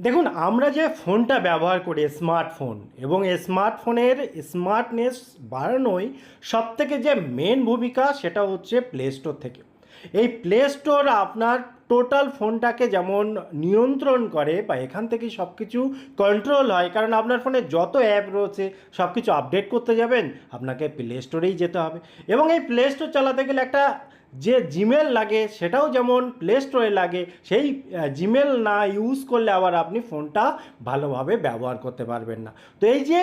দেখুন, আমরা যে ফোনটা ব্যবহার করি, স্মার্টফোন, এবং স্মার্টফোনের স্মার্টনেস বাড়ানোই সব থেকে যে মেন ভূমিকা, সেটা হচ্ছে প্লে স্টোর থেকে। এই প্লে স্টোর আপনার টোটাল ফোনটাকে যেমন নিয়ন্ত্রণ করে বা এখান থেকেই সব কিছু কন্ট্রোল হয়, কারণ আপনার ফোনে যত অ্যাপ রয়েছে সব কিছু আপডেট করতে যাবেন, আপনাকে প্লে স্টোরেই যেতে হবে। এবং এই প্লে স্টোর চালাতে গেলে একটা যে জিমেল লাগে সেটাও যেমন প্লে স্টোরে লাগে, সেই জিমেল না ইউজ করলে আবার আপনি ফোনটা ভালোভাবে ব্যবহার করতে পারবেন না। তো এই যে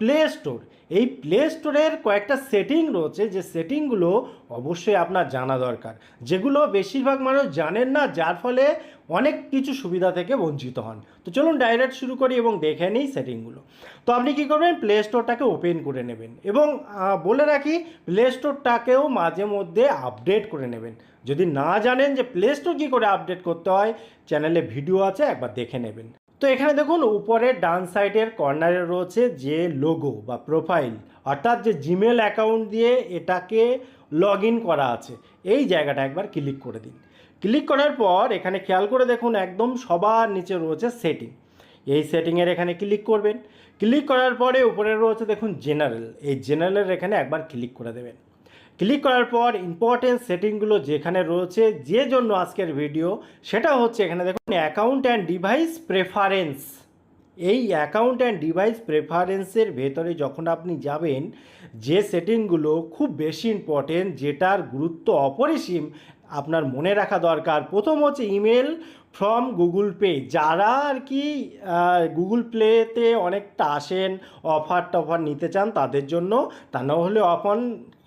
প্লে স্টোর এই প্লে স্টোরের কয়েকটা সেটিং রয়েছে, যে সেটিংগুলো অবশ্যই আপনার জানা দরকার। যেগুলো বেশিরভাগ মানুষ জানেন না, যার ফলে অনেক কিছু সুবিধা থেকে বঞ্চিত হন। তো চলুন ডাইরেক্ট শুরু করি এবং দেখে নিই সেটিংগুলো। তো আপনি কী করবেন? প্লে স্টোরটাকে ওপেন করে নেবেন এবং বলে রাখি প্লে স্টোরটাকেও মাঝে মধ্যে আপডেট করে নেবেন। যদি না জানেন যে প্লে স্টোর কী করে আপডেট করতে হয়, চ্যানেলে ভিডিও আছে, একবার দেখে নেবেন। তো এখানে দেখুন উপরের ডান সাইডের কর্নারে রয়েছে যে লোগো বা প্রোফাইল অর্থাৎ যে জিমেল অ্যাকাউন্ট দিয়ে এটাকে লগ করা আছে, এই জায়গাটা একবার ক্লিক করে দিন। ক্লিক করার পর এখানে খেয়াল করে দেখুন একদম সবার নিচে রয়েছে সেটিং এই সেটিংয়ের এখানে ক্লিক করবেন। ক্লিক করার পরে উপরে রয়েছে দেখুন জেনারেল এই জেনারেলের এখানে একবার ক্লিক করে দেবেন। ক্লিক করার পর ইম্পর্টেন্ট সেটিংগুলো যেখানে রয়েছে, যে জন্য আজকের ভিডিও সেটা হচ্ছে এখানে দেখুন অ্যাকাউন্ট অ্যান্ড ডিভাইস প্রেফারেন্স এই অ্যাকাউন্ট অ্যান্ড ডিভাইস প্রেফারেন্সের ভেতরে যখন আপনি যাবেন, যে সেটিংগুলো খুব বেশি ইম্পর্টেন্ট যেটার গুরুত্ব অপরিসীম, আপনার মনে রাখা দরকার। প্রথম হচ্ছে ইমেল ফ্রম গুগল পে যারা আর কি গুগল প্লেতে অনেকটা আসেন অফার টফার নিতে চান, তাদের জন্য তা না হলে অফার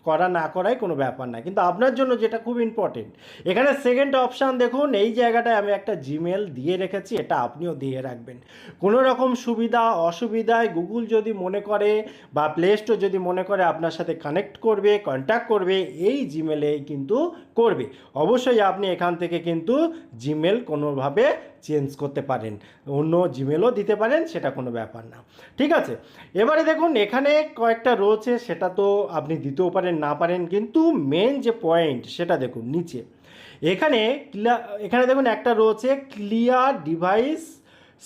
করা না করাই কোনো ব্যাপার না। কিন্তু আপনার জন্য যেটা খুব ইম্পর্টেন্ট এখানে সেকেন্ড অপশান দেখুন, এই জায়গাটায় আমি একটা জিমেল দিয়ে রেখেছি, এটা আপনিও দিয়ে রাখবেন। কোনো রকম সুবিধা, অসুবিধায় গুগল যদি মনে করে বা প্লে স্টোর যদি মনে করে আপনার সাথে কানেক্ট করবে কন্ট্যাক্ট করবে, এই জিমেলেই কিন্তু করবে। অবশ্যই আপনি এখান থেকে কিন্তু জিমেল কোনোভাবে চেঞ্জ করতে পারেন, অন্য জিমেলও দিতে পারেন, সেটা কোনো ব্যাপার না। ঠিক আছে? এবারে দেখুন, এখানে কয়েকটা রয়েছে, সেটা তো আপনি দিতেও পারেন, না পারেন, কিন্তু মেন যে পয়েন্ট সেটা দেখুন, নিচে। এখানে এখানে দেখুন, একটা রয়েছে ক্লিয়ার ডিভাইস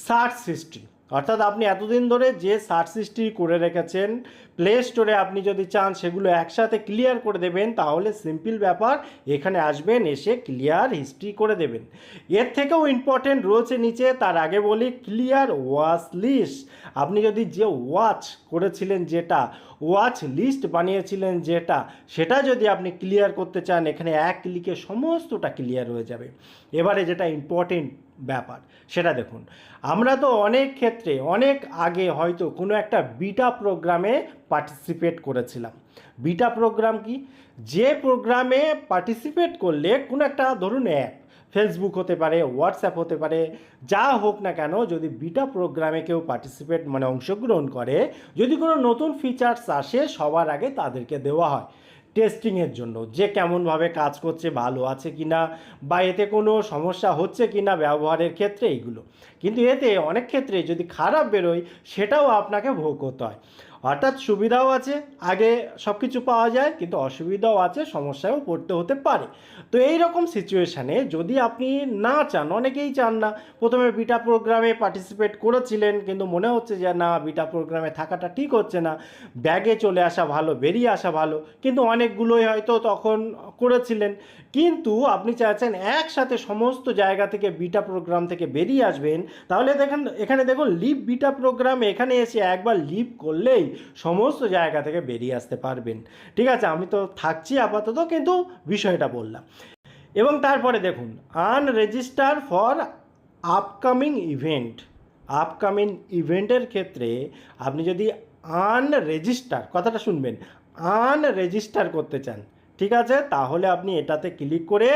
সার্চ হিস্ট্রি অর্থাৎ আপনি এতদিন ধরে যে সার্চ হিস্ট্রি করে রেখেছেন, প্লে স্টোরে আপনি যদি চান সেগুলো একসাথে ক্লিয়ার করে দেবেন, তাহলে সিম্পল ব্যাপার, এখানে আসবেন, এসে ক্লিয়ার হিস্ট্রি করে দেবেন। এর থেকেও ইম্পর্টেন্ট রয়েছে নিচে, তার আগে বলি, ক্লিয়ার ওয়াচ লিস্ট। আপনি যদি যে ওয়াচ করেছিলেন যেটা, ওয়াচ লিস্ট বানিয়েছিলেন যেটা, সেটা যদি আপনি ক্লিয়ার করতে চান, এখানে এক ক্লিকে সমস্তটা ক্লিয়ার হয়ে যাবে। এবারে যেটা ইম্পর্টেন্ট ব্যাপার। সেটা দেখুন, আমরা তো অনেক ক্ষেত্রে, অনেক আগে হয়তো কোনো একটা বিটা প্রোগ্রামে পার্টিসিপেট করেছিলাম। বিটা প্রোগ্রাম কি? যে প্রোগ্রামে পার্টিসিপেট করলে কোনো একটা ধরুন অ্যাপ ফেসবুক হতে পারে হোয়াটসঅ্যাপ হতে পারে, যা হোক না কেন যদি বিটা প্রোগ্রামে কেউ পার্টিসিপেট মানে অংশগ্রহণ করে, যদি কোনো নতুন ফিচার্স আসে সবার আগে তাদেরকে দেওয়া হয়। টেস্টিংয়ের জন্য, যে কেমনভাবে কাজ করছে, ভালো আছে কি না, বা এতে কোনো সমস্যা হচ্ছে কি না ব্যবহারের ক্ষেত্রে এইগুলো। কিন্তু এতে অনেক ক্ষেত্রে যদি খারাপ বেরোয়, সেটাও আপনাকে ভোগ করতে হয়। অর্থাৎ সুবিধাও আছে, আগে সব কিছু পাওয়া যায়, কিন্তু অসুবিধাও আছে, সমস্যায়ও পড়তে হতে পারে। তো এই রকম সিচুয়েশানে যদি আপনি না চান, অনেকেই চান না। প্রথমে বিটা প্রোগ্রামে পার্টিসিপেট করেছিলেন, কিন্তু মনে হচ্ছে যে না বিটা প্রোগ্রামে থাকাটা ঠিক হচ্ছে না। ব্যাগে চলে আসা ভালো, বেরিয়ে আসা ভালো, কিন্তু অনেকগুলোই হয়তো তখন করেছিলেন। কিন্তু আপনি চাইছেন একসাথে সমস্ত জায়গা থেকে বিটা প্রোগ্রাম থেকে বেরিয়ে আসবেন, তাহলে দেখেন, এখানে দেখুন লিভ বিটা প্রোগ্রাম এখানে এসে একবার লিভ করলেই সমস্ত জায়গা থেকে বেরিয়ে আসতে পারবেন। ঠিক আছে, আমি তো থাকছি আপাতত, কিন্তু বিষয়টা বললাম। এবং তারপরে দেখুন unregister for upcoming event upcoming ইভেন্টের ক্ষেত্রে আপনি যদি আনরেজিস্টার কথাটা শুনবেন আনরেজিস্টার করতে চান ঠিক আছে? তাহলে আপনি এটাতে ক্লিক করে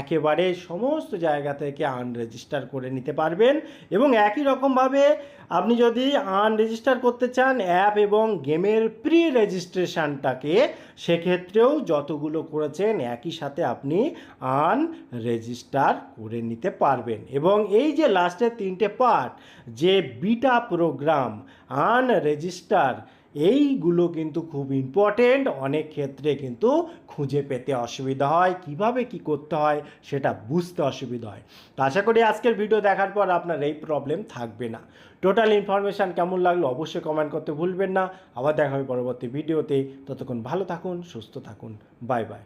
একেবারে সমস্ত জায়গা থেকে আনরেজিস্টার করে নিতে পারবেন। এবং একই রকমভাবে আপনি যদি আনরেজিস্টার করতে চান অ্যাপ এবং গেমের প্রি রেজিস্ট্রেশনটাকে সেক্ষেত্রেও যতগুলো করেছেন, একই সাথে আপনি আনরেজিস্টার করে নিতে পারবেন। এবং এই যে লাস্টের তিনটে পার্ট যে বিটা প্রোগ্রাম আনরেজিস্টার এইগুলো কিন্তু খুব ইম্পর্টেন্ট অনেক ক্ষেত্রে কিন্তু খুঁজে পেতে অসুবিধা হয়। কীভাবে কি করতে হয় সেটা বুঝতে অসুবিধা হয়। তো আশা করি আজকের ভিডিও দেখার পর আপনার এই প্রবলেম থাকবে না। টোটাল ইনফরমেশান কেমন লাগল অবশ্যই কমেন্ট করতে ভুলবেন না। আবার দেখা হবে পরবর্তী ভিডিওতে ততক্ষণ ভালো থাকুন, সুস্থ থাকুন। Bye bye